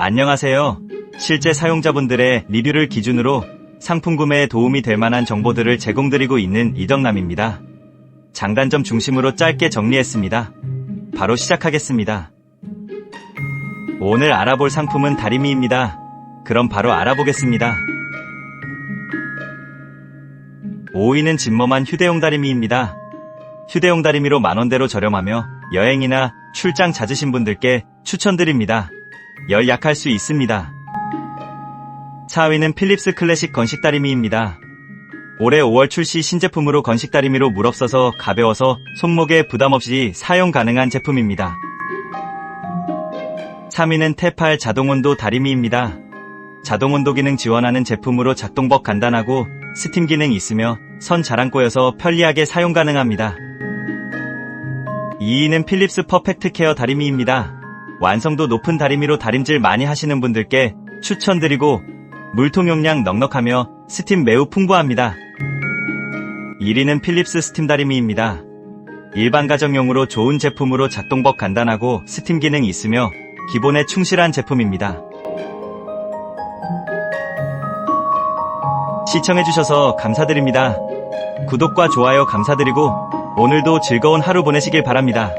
안녕하세요. 실제 사용자분들의 리뷰를 기준으로 상품 구매에 도움이 될 만한 정보들을 제공드리고 있는 이덕남입니다. 장단점 중심으로 짧게 정리했습니다. 바로 시작하겠습니다. 오늘 알아볼 상품은 다리미입니다. 그럼 바로 알아보겠습니다. 5위는 진머만 휴대용 다리미입니다. 휴대용 다리미로 만원대로 저렴하며 여행이나 출장 잦으신 분들께 추천드립니다. 열 약할 수 있습니다. 4위는 필립스 클래식 건식 다리미입니다. 올해 5월 출시 신제품으로 건식 다리미로 물 없어서 가벼워서 손목에 부담 없이 사용 가능한 제품입니다. 3위는 테팔 자동온도 다리미입니다. 자동온도 기능 지원하는 제품으로 작동법 간단하고 스팀 기능 있으며 선 자랑 꼬여서 편리하게 사용 가능합니다. 2위는 필립스 퍼펙트 케어 다리미입니다. 완성도 높은 다리미로 다림질 많이 하시는 분들께 추천드리고 물통 용량 넉넉하며 스팀 매우 풍부합니다. 1위는 필립스 스팀 다리미입니다. 일반 가정용으로 좋은 제품으로 작동법 간단하고 스팀 기능 있으며 기본에 충실한 제품입니다. 시청해주셔서 감사드립니다. 구독과 좋아요 감사드리고 오늘도 즐거운 하루 보내시길 바랍니다.